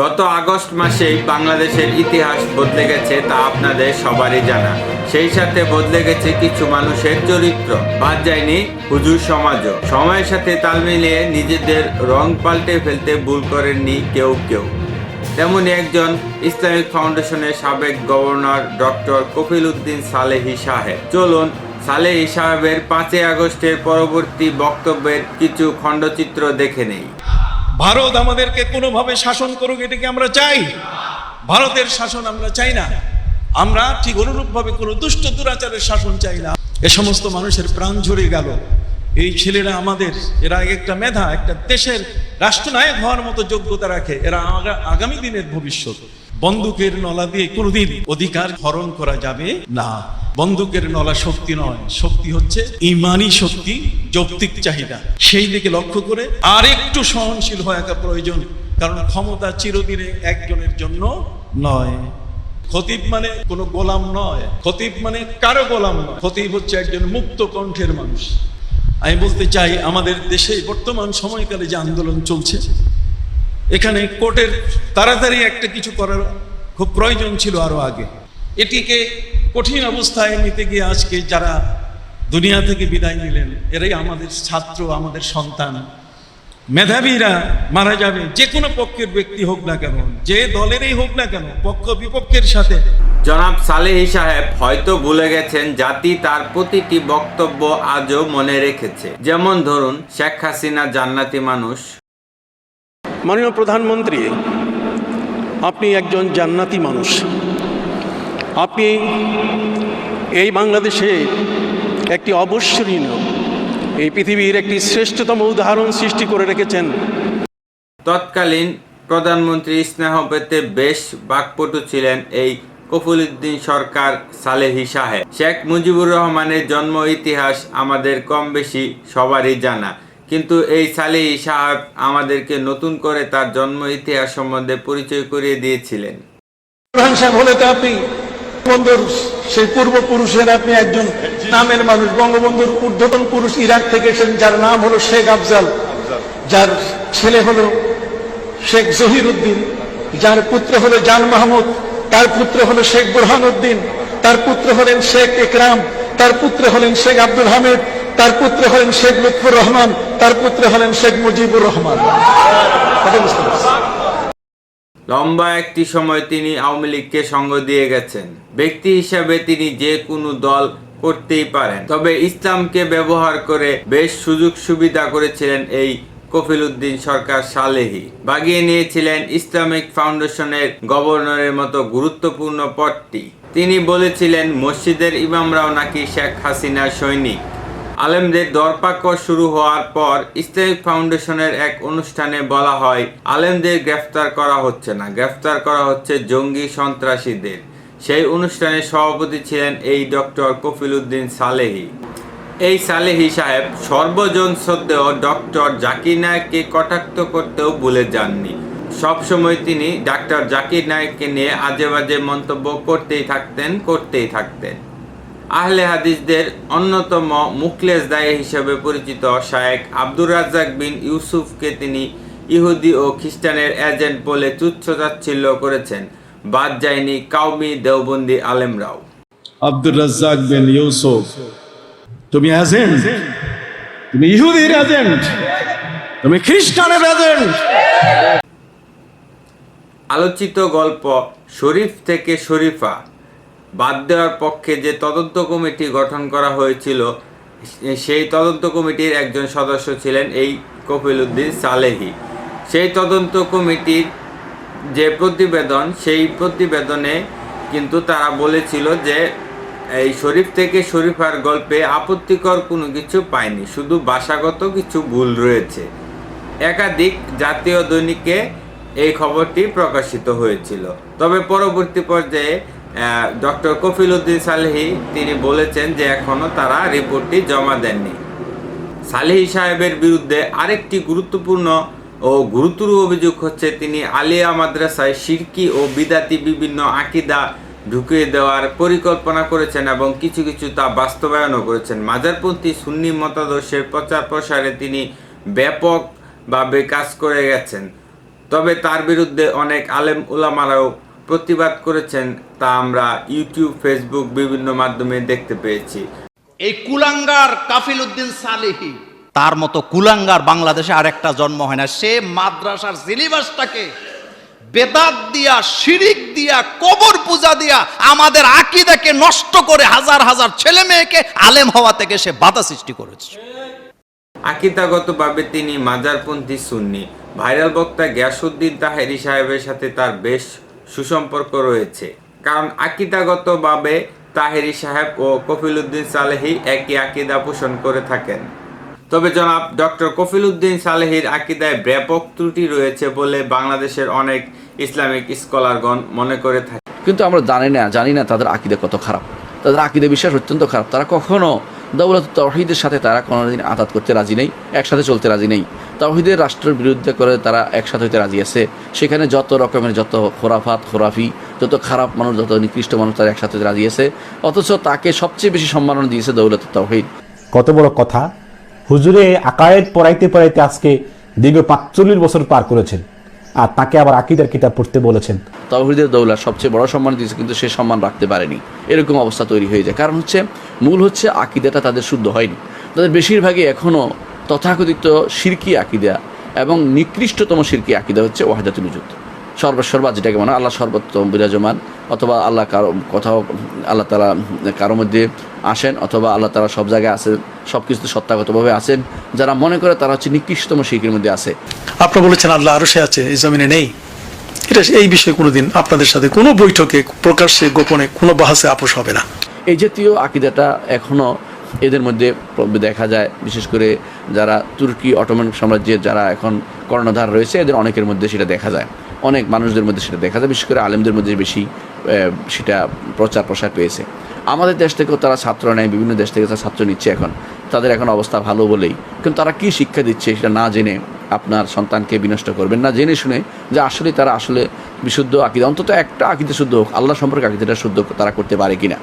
গত আগস্ট মাসেই বাংলাদেশের ইতিহাস বদলে গেছে তা আপনাদের সবারই জানা। সেই সাথে বদলে গেছে কিছু মানুষের চরিত্র। বাদ যায়নি হুজুর সমাজও। সময়ের সাথে তাল মিলিয়ে নিজেদের রং পাল্টে ফেলতে ভুল করেননি কেউ কেউ। তেমনি একজন ইসলামিক ফাউন্ডেশনের সাবেক গভর্নর ডক্টর কফিল উদ্দিন সালেহি সাহেব। চলুন সালেহি সাহেবের পাঁচই আগস্টের পরবর্তী বক্তব্যের কিছু খণ্ডচিত্র দেখে নেই। ভারত আমাদেরকে কোনোভাবে শাসন করুক এটাকে আমরা চাই? ভারতের শাসন আমরা চাই না। আমরা ঠিক অনুরূপভাবে কোনো দুষ্ট দুরাচারের শাসন চাই না। এ সমস্ত মানুষের প্রাণ ঝরে গেল। এই ছেলেরা আমাদের, এরা একটা মেধা, একটা দেশের রাষ্ট্রনায়ক হওয়ার মতো যোগ্যতা রাখে। এরা আগামী দিনের ভবিষ্যৎ। বন্দুকের নলা দিয়ে কোনোদিন অধিকার হরণ করা যাবে না। বন্দুকের নলা শক্তি নয়, শক্তি হচ্ছে ইমানি শক্তি, যৌক্তিক চাহিদা। সেই দিকে লক্ষ্য করে আর একটু সহনশীল হওয়া প্রয়োজন, কারণ ক্ষমতা চিরদিনে একজনের জন্য নয়। খতিব মানে কোনো গোলাম নয়, খতিব মানে কারও গোলাম নয়। খতিব হচ্ছে একজন মুক্ত কণ্ঠের মানুষ। আমি বলতে চাই, আমাদের দেশে বর্তমান সময়কালে যে আন্দোলন চলছে এখানে কোর্টের তাড়াতাড়ি একটা কিছু করার খুব প্রয়োজন ছিল আরও আগে। এটিকে কঠিন অবস্থায় নিতে গিয়ে আজকে যারা দুনিয়া থেকে বিদায় নিলেন, এরাই আমাদের ছাত্র, আমাদের সন্তান। মেধাবীরা মারা যাবে, যে কোনো পক্ষের ব্যক্তি হোক না কেন, যে দলেরই হোক না কেন, পক্ষ বিপক্ষের সাথে। জনাব সালেহি সাহেব হয়তো ভুলে গেছেন, জাতি তার প্রতিটি বক্তব্য আজও মনে রেখেছে। যেমন ধরুন, শেখ হাসিনা জান্নাতি মানুষ মাননীয় প্রধানমন্ত্রী, আপনি একজন জান্নাতি মানুষ। আপনি এই বাংলাদেশে একটি অবশ্যনীয় এই পৃথিবীর একটি শ্রেষ্ঠতম উদাহরণ সৃষ্টি করে রেখেছেন। তৎকালীন প্রধানমন্ত্রী স্নেহ পেতে বেশ বাকপটু ছিলেন এই কফুলুদ্দিন সরকার সালেহি সাহেব শেখ মুজিবুর রহমানের জন্ম ইতিহাস আমাদের কম বেশি সবারই জানা। কিন্তু এই সালেহি সাহেব আমাদেরকে নতুন করে তার জন্ম ইতিহাস সম্বন্ধে পরিচয় করিয়ে দিয়েছিলেন। প্রধান হলে তো আপনি সেই পূর্বপুরুষের আপনি একজন নামের মানুষ। বঙ্গবন্ধুর ঊর্ধ্বতন পুরুষ ইরাক থেকে এসেছেন, যার নাম হলো শেখ আফজাল। যার ছেলে হলো শেখ জহির উদ্দিন। যার পুত্র হলো জান মাহমুদ। তার পুত্র হলো শেখ বুরহান উদ্দিন। তার পুত্র হলেন শেখ একরাম। তার পুত্র হলেন শেখ আব্দুল হামিদ। তার পুত্র হলেন শেখ লুৎফুর রহমান। তার পুত্র হলেন শেখ মুজিবুর রহমান। লম্বা একটি সময় তিনি আওয়ামী লীগকে সঙ্গ দিয়ে গেছেন। ব্যক্তি হিসাবে তিনি যে কোনো দল করতেই পারেন। তবে ইসলামকে ব্যবহার করে বেশ সুযোগ সুবিধা করেছিলেন এই কফিল উদ্দিন সরকার সালেহি। বাগিয়ে নিয়েছিলেন ইসলামিক ফাউন্ডেশনের গভর্নরের মতো গুরুত্বপূর্ণ পদটি। তিনি বলেছিলেন, মসজিদের ইমামরাও নাকি শেখ হাসিনার সৈনিক। আলেমদের দরপাক্য শুরু হওয়ার পর ইসলামিক ফাউন্ডেশনের এক অনুষ্ঠানে বলা হয়, আলেমদের গ্রেফতার করা হচ্ছে না। গ্রেফতার করা হচ্ছে জঙ্গি সন্ত্রাসীদের। সেই অনুষ্ঠানে সভাপতি ছিলেন এই ডক্টর কফিল উদ্দিন সালেহি। এই সালেহি সাহেব সর্বজন শ্রদ্ধেয় ডক্টর জাকির নায়ককে কটাক্ত করতেও ভুলে যাননি। সবসময় তিনি ডাক্তার জাকির নায়ককে নিয়ে আজে বাজে মন্তব্য করতেই থাকতেন করতেই থাকতেন। আহলে হাদিসদের অন্যতম মুখলেস দায়ী হিসেবে পরিচিত শায়েক আব্দুর রাজ্জাক বিন ইউসুফকে তিনি ইহুদি ও খ্রিস্টানের এজেন্ট বলে তুচ্ছতাচ্ছিল্য করেছেন। বাদ যায়নি কাউমি দেওবন্দি আলেমরাও। আব্দুর রাজ্জাক বিন ইউসুফ তুমি এজেন্ট? তুমি ইহুদির এজেন্ট? তুমি খ্রিস্টানের এজেন্ট? আলোচিত গল্প শরীফ থেকে শরীফা। বাদ দেওয়ার পক্ষে যে তদন্ত কমিটি গঠন করা হয়েছিল, সেই তদন্ত কমিটির একজন সদস্য ছিলেন এই কপিল উদ্দিন সালেহি। সেই তদন্ত কমিটির যে প্রতিবেদন, সেই প্রতিবেদনে কিন্তু তারা বলেছিল যে এই শরীফ থেকে শরীফার গল্পে আপত্তিকর কোনো কিছু পায়নি, শুধু ভাষাগত কিছু ভুল রয়েছে। একাধিক জাতীয় দৈনিকে এই খবরটি প্রকাশিত হয়েছিল। তবে পরবর্তী পর্যায়ে ডক্টর কফিল উদ্দিন সালেহি, তিনি বলেছেন যে এখনও তারা রিপোর্টটি জমা দেননি। সালেহি সাহেবের বিরুদ্ধে আরেকটি গুরুত্বপূর্ণ ও গুরুতর অভিযোগ হচ্ছে, তিনি আলিয়া মাদ্রাসায় শিরকি ও বিদাতি বিভিন্ন আকিদা ঢুকিয়ে দেওয়ার পরিকল্পনা করেছেন এবং কিছু কিছু তা বাস্তবায়নও করেছেন। মাজারপন্থী সুন্নি মতাদর্শের প্রচার প্রসারে তিনি ব্যাপকভাবে কাজ করে গেছেন। তবে তার বিরুদ্ধে অনেক আলেম উলামারাও প্রতিবাদ করেছেন তা আমরা ইউটিউব ফেসবুক বিভিন্ন মাধ্যমে দেখতে পেয়েছি। এই কুলাঙ্গার কাফিল উদ্দিন সালেহি তার মতো কুলাঙ্গার বাংলাদেশে আরেকটা জন্ম হয় না। সে মাদ্রাসার সিলেবাসটাকে বেদাত দিয়া শিরিক দিয়া কবর পূজা দিয়া আমাদের আকিদাকে নষ্ট করে হাজার হাজার ছেলে মেয়েকে আলেম হওয়া থেকে সে বাধা সৃষ্টি করেছে। আকিদাগতভাবে তিনি মাজারপন্থী সুন্নি। ভাইরাল বক্তা গিয়াসুদ্দিন তাহেরি সাহেবের সাথে তার বেশ সুসম্পর্ক রয়েছে। কারণ আকিদাগতভাবে তাহেরি সাহেব ও কফিলউদ্দিন সালেহি একই আকিদা পোষণ করে থাকেন। তবে জনাব, ডক্টর কফিলউদ্দিন সালেহির আকিদায় ব্যাপক ত্রুটি রয়েছে বলে বাংলাদেশের অনেক ইসলামিক স্কলারগণ মনে করে থাকে কিন্তু আমরা জানি না জানি না তাদের আকিদা কত খারাপ। তাদের আকিদা বিশ্বাস অত্যন্ত খারাপ। তারা কখনো দৌলত তহিদের সাথে তারা কোনোদিন আঘাত করতে রাজি নেই, একসাথে চলতে রাজি নেই। তহিদের রাষ্ট্রের বিরুদ্ধে করে তারা একসাথে হইতে রাজি আছে। সেখানে যত রকমের যত খোরাফাত খোরাফি যত খারাপ মানুষ যত নিকৃষ্ট মানুষ তারা একসাথে হইতে রাজি আছে। অথচ তাকে সবচেয়ে বেশি সম্মাননা দিয়েছে দৌলত তহিদ কত বড় কথা। হুজুরে আকায়েদ পড়াইতে পড়াইতে আজকে দীর্ঘ পাঁচচল্লিশ বছর পার করেছেন। আর তাকে আবার আকিদার কিতাব পড়তে বলেছেন। তহিদের দৌলা সবচেয়ে বড় সম্মান দিয়েছে কিন্তু সে সম্মান রাখতে পারেনি। এরকম অবস্থা তৈরি হয়ে যায়। কারণ হচ্ছে মূল হচ্ছে আকিদাটা তাদের শুদ্ধ হয়নি। তাদের বেশিরভাগই এখনও তথাকথিত শিরকি আকিদা এবং নিকৃষ্টতম শিরকি আকিদা হচ্ছে ওয়াহাদাতুল উজুদ সর্বসর্বা যেটাকে মানে আল্লাহ সর্বোত্তম বিরাজমান অথবা আল্লাহ কারও কোথাও আল্লাহ তালা কারোর মধ্যে আসেন অথবা আল্লাহ তালা সব জায়গায় আছেন সব কিছুতে সত্তাগতভাবে আছেন যারা মনে করে তারা হচ্ছে নিকৃষ্টতম শিরকির মধ্যে আছে। আপনারা বলেছেন আল্লাহ আরও সে আছে এই জমিনে নেই। এটা এই বিষয়ে কোনোদিন আপনাদের সাথে কোনো বৈঠকে প্রকাশ্যে গোপনে কোনো বাহাসে আপোষ হবে না। এই জাতীয় আকিদাটা এখনও এদের মধ্যে দেখা যায়, বিশেষ করে যারা তুর্কি অটোমান সাম্রাজ্যের যারা এখন কর্ণধার রয়েছে, এদের অনেকের মধ্যে সেটা দেখা যায়। অনেক মানুষদের মধ্যে সেটা দেখা যায়, বিশেষ করে আলেমদের মধ্যে বেশি সেটা প্রচার প্রসার পেয়েছে। আমাদের দেশ থেকেও তারা ছাত্র নেয়, বিভিন্ন দেশ থেকে তারা ছাত্র নিচ্ছে এখন। তাদের এখন অবস্থা ভালো বলেই। কিন্তু তারা কি শিক্ষা দিচ্ছে সেটা না জেনে আপনার সন্তানকে বিনষ্ট করবেন? না জেনে শুনে যে আসলে তারা আসলে বিশুদ্ধ আকিদা, অন্তত একটা আকিদা শুদ্ধ হোক, আল্লাহ সম্পর্কে আকিদাটা শুদ্ধ তারা করতে পারে কিনা।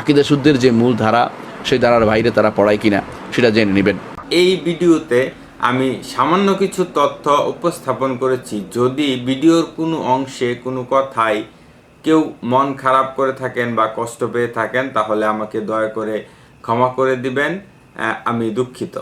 আকিদা শুদ্ধের যে মূল ধারা সেই দাঁড়ার বাইরে তারা পড়ায় কিনা সেটা জেনে নেবেন। এই ভিডিওতে আমি সামান্য কিছু তথ্য উপস্থাপন করেছি। যদি ভিডিওর কোনো অংশে কোনো কথায় কেউ মন খারাপ করে থাকেন বা কষ্ট পেয়ে থাকেন, তাহলে আমাকে দয়া করে ক্ষমা করে দিবেন। আমি দুঃখিত।